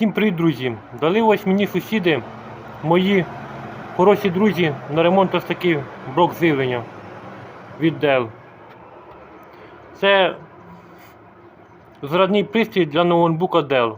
Всім привіт, друзі! Дали ось мені сусіди, мої хороші друзі, на ремонт ось такий блок живлення від Dell. Це зрадний пристрій для ноутбука Dell.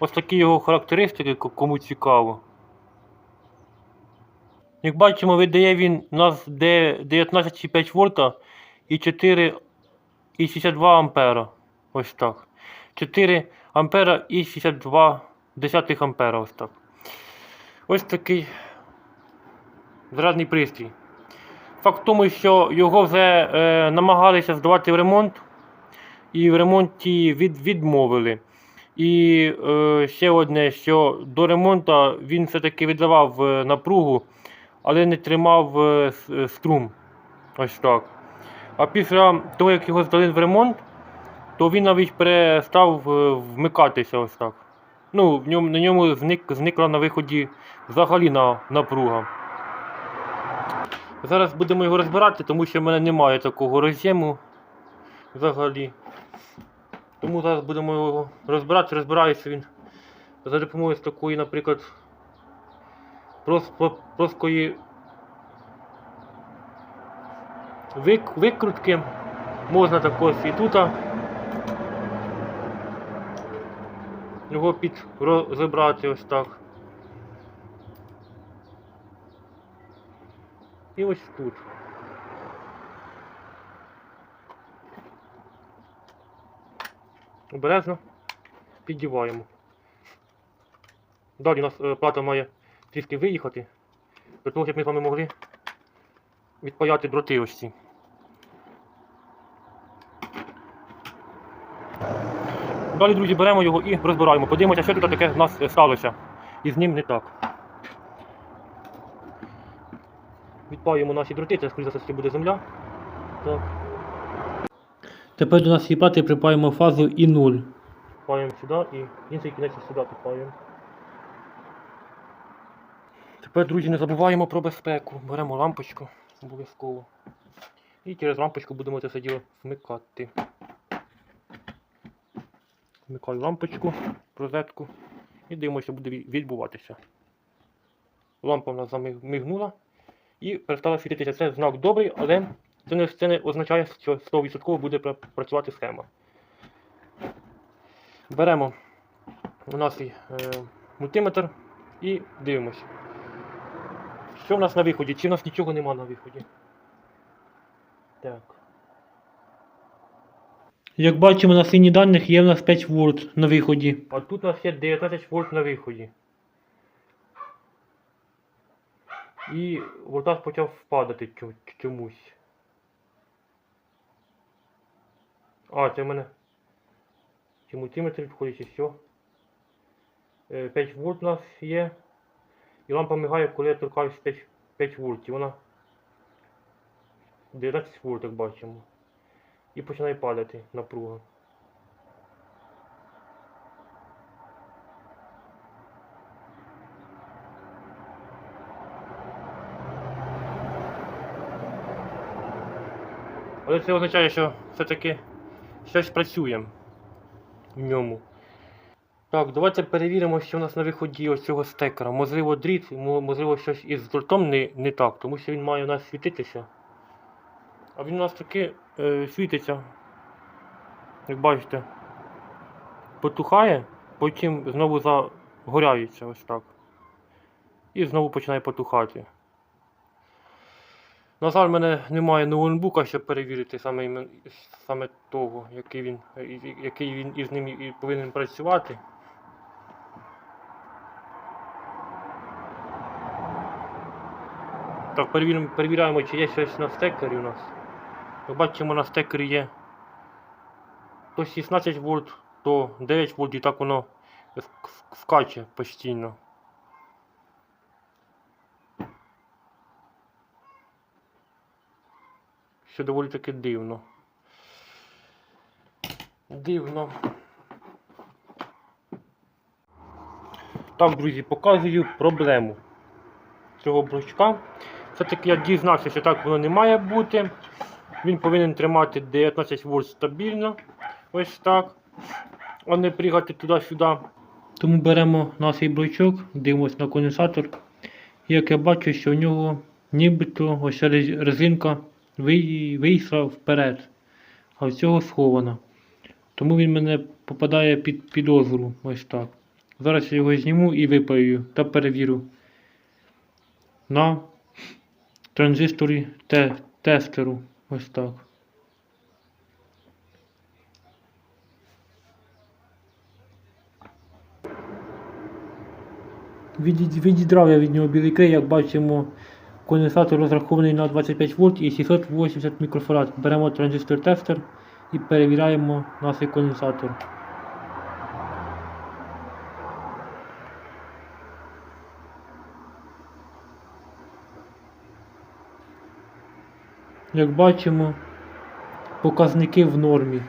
Ось такі його характеристики, кому цікаво. Як бачимо, видає він у нас 19,5 вольта і 4 і 62 ампера. Ось так. 4 ампера і 62 десятих ампера. Ось. Ось такий зарядний пристрій. Факт в тому, що його вже е, намагалися здавати в ремонт, і в ремонті від, відмовили. І е, ще одне, що до ремонту він все-таки віддавав е, напругу, але не тримав е, е, струм. Ось так. А після того, як його здали в ремонт, то він навіть перестав е, вмикатися ось так. Ну, в ньому, на ньому зник, зникла на виході взагалі на, напруга. Зараз будемо його розбирати, тому що в мене немає такого роз'єму взагалі. Тому зараз будемо його розбирати, розбирається він за допомогою такої, наприклад, вик, викрутки. Можна також і тут його під розібрати ось так. І ось тут. Обережно піддіваємо. Далі у нас е, плата має трішки виїхати, для того, щоб ми з вами могли відпаяти дроти ось ці. Далі, друзі, беремо його і розбираємо. Подивимося, що тут таке в нас сталося. І з ним не так. Відпаюємо наші дроти, це скоріше за все буде земля. Так. Тепер до нашої плати припаємо фазу і 0. Паємо сюди і інший кінець сюди підпаємо. Тепер, друзі, не забуваємо про безпеку. Беремо лампочку обов'язково. І через лампочку будемо це все діло вмикати. Вмикаю лампочку, розетку і дивимося, що буде відбуватися. Лампа в нас замигнула і перестала світитися. Це знак добрий, але це не, це не означає, що 100% буде працювати схема. Беремо у нас е, мультиметр і дивимося. Що в нас на виході? Чи в нас нічого нема на виході? Так. Як бачимо, на синій даних є в нас 5 вольт на виході. А тут у нас є 19 вольт на виході. І вольтаж почав впадати чомусь. А, це в мене. Чи мультиметр відходить, і все. 5 вольт у нас є. І лампа мигає, коли я торкаюсь 5, 5 вольтів. Вона 19 вольт, як бачимо. І починає падати напруга. Але це означає, що все-таки щось працює в ньому. Так, давайте перевіримо, що у нас на виході ось цього стекера. Можливо, дріт, можливо, щось із дротом не, не так, тому що він має у нас світитися. А він у нас таки світиться. Як бачите, потухає, потім знову загоряється ось так. І знову починає потухати. На жаль, в мене немає ноутбука, щоб перевірити саме, саме того, який він, який він із ним і повинен працювати. Так, перевіримо, перевіряємо, чи є щось на стекері у нас. Як бачимо, на стекері є то 16 вольт, то 9 вольт і так воно ск- постійно. Що доволі таки дивно. Дивно. Так, друзі, показую проблему цього блочка. Все-таки я дізнався, що так воно не має бути. Він повинен тримати 19 вольт стабільно. Ось так. А не пригати туди-сюди. Тому беремо наш блочок, дивимося на конденсатор. Як я бачу, що в нього нібито ось резинка вийшла вперед, а в цього схована. Тому він мене попадає під підозру. Ось так. Зараз я його зніму і випаю та перевірю на транзисторі те- тестеру. Ось так. Відідрав я від нього білий клей, як бачимо, конденсатор розрахований на 25 вольт і 680 мікрофарад. Беремо транзистор тестер і перевіряємо наш конденсатор. Як бачимо, показники в нормі.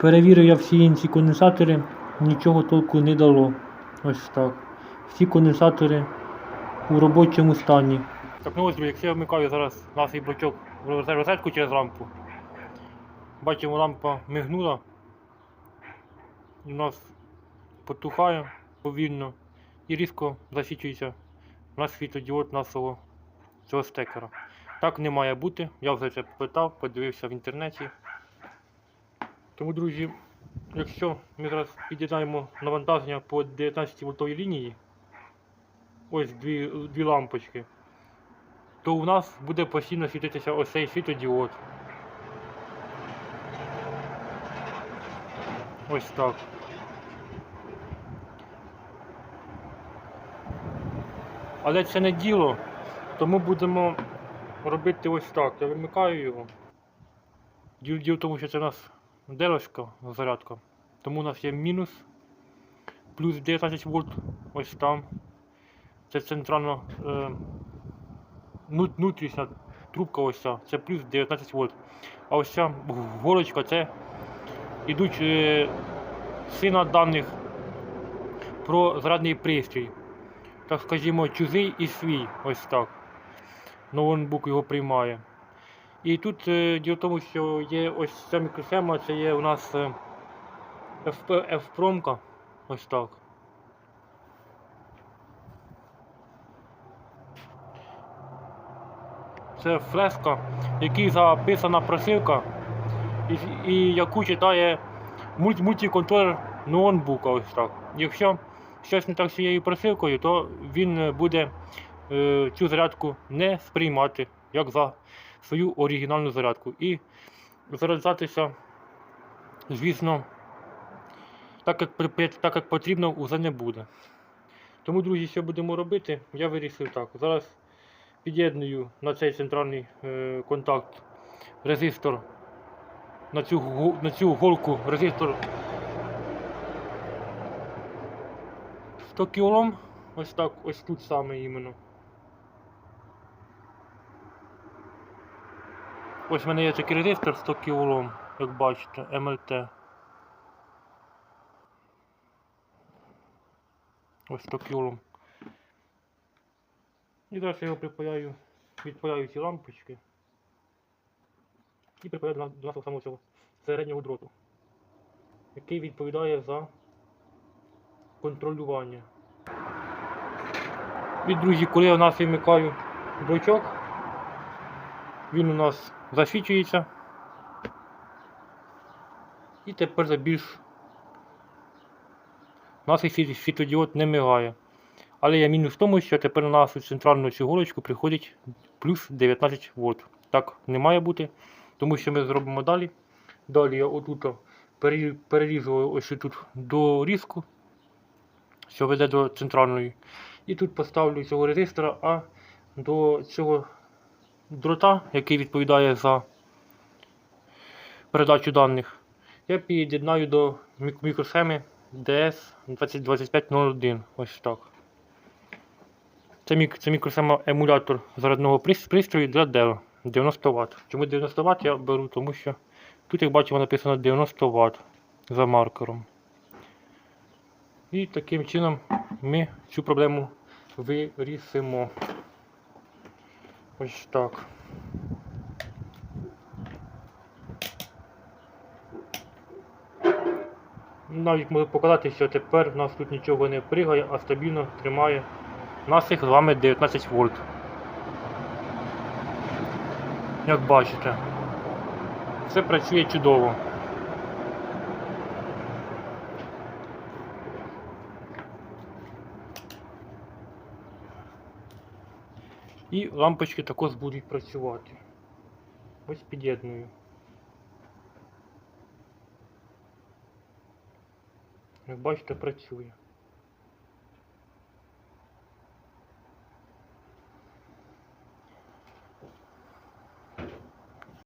Перевірив я всі інші конденсатори, нічого толку не дало. Ось так. Всі конденсатори у робочому стані. Так, ну ось, друзі, якщо я вмикаю зараз наш блочок в розетку через лампу, бачимо, лампа мигнула. У нас потухає повільно і різко засвічується наш світлодіод нашого цього стекера. Так не має бути. Я вже це попитав, подивився в інтернеті. Тому, друзі, якщо ми зараз під'єднаємо навантаження по 19 вольтовій лінії, ось дві, дві лампочки, то у нас буде постійно світитися ось цей світодіод. Ось так. Але це не діло, тому будемо робити ось так. Я вимикаю його. Діло в тому, що це у нас делочка зарядка. Тому у нас є мінус плюс 19 вольт ось там. Це центральна е, ну- внутрішня трубка ось ця. Це плюс 19 вольт. А ось ця голочка це ідуть е, сина даних про зарядний пристрій. Так скажімо, чужий і свій. Ось так. Ноутбук його приймає. І тут е, діло в тому, що є ось ця мікросхема, це є у нас е, F-промка. Ось так. Це флеска, в якій записана просилка, і, і яку читає мульт, мультиконтролер ноутбука. Ось так. Якщо щось не так з цією просилкою, то він е, буде цю зарядку не сприймати як за свою оригінальну зарядку. І заряджатися, звісно, так як, так як потрібно, уже не буде. Тому, друзі, що будемо робити, я вирішив так. Зараз під'єдную на цей центральний е, контакт резистор, на цю, на цю голку резистор 100 кілом. Ось так, ось тут саме іменно. Ось в мене є такий резистор 100 кОм, як бачите, МЛТ. Ось 100 кОм. І зараз я його припаяю, відпаяю ці лампочки. І припаяю до нашого самого цього середнього дроту, який відповідає за контролювання. І, друзі, коли я у нас вимикаю блочок, він у нас засвічується. І тепер за більш наш світ- світлодіод не мигає. Але є мінус в тому, що тепер на нашу центральну цю голочку приходить плюс 19 вольт. Так не має бути, тому що ми зробимо далі. Далі я отут перерізую ось тут дорізку, що веде до центральної. І тут поставлю цього резистора, а до цього дрота, який відповідає за передачу даних, я під'єднаю до мік- мікросхеми DS202501. Ось так. Це, мік, це мікросхема емулятор зарядного пристрою для Dell 90 Вт. Чому 90 Вт я беру? Тому що тут, як бачимо, написано 90 Вт за маркером. І таким чином ми цю проблему вирішимо. Ось так. Навіть можу показати, що тепер у нас тут нічого не пригає, а стабільно тримає наших з вами 19 вольт. Як бачите, все працює чудово. І лампочки також будуть працювати. Ось під'єдную. Як бачите, працює.